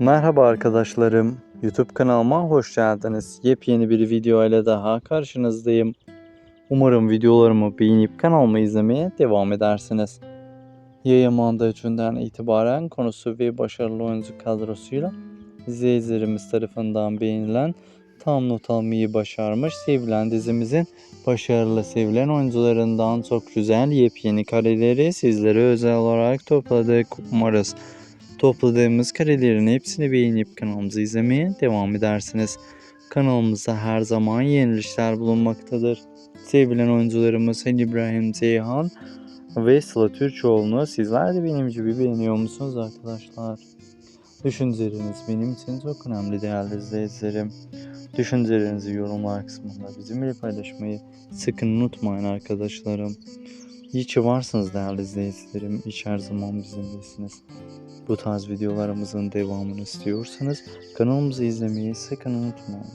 Merhaba arkadaşlarım. YouTube kanalıma hoş geldiniz. Yepyeni bir video ile daha karşınızdayım. Umarım videolarımı beğenip kanalımı izlemeye devam edersiniz. Yayınlandığı günden itibaren konusu ve başarılı oyuncu kadrosuyla izleyicilerimiz tarafından beğenilen tam not almayı başarmış sevilen dizimizin başarılı sevilen oyuncularından çok güzel yepyeni kareleri sizlere özel olarak topladık. Umarız topladığımız karelerin hepsini beğenip kanalımızı izlemeye devam edersiniz. Kanalımızda her zaman yenilişler bulunmaktadır. Sevilen oyuncularımız Halil İbrahim Ceyhan ve Sıla Türkoğlu'nu sizler de benim gibi beğeniyor musunuz arkadaşlar? Düşünceleriniz benim için çok önemli değerli izleyicilerim. Düşüncelerinizi yorumlar kısmında bizimle paylaşmayı sakın unutmayın arkadaşlarım. İyi ki varsınız değerli izleyicilerim. Ki her zaman bizimlesiniz. Bu tarz videolarımızın devamını istiyorsanız kanalımızı izlemeyi sakın unutmayın.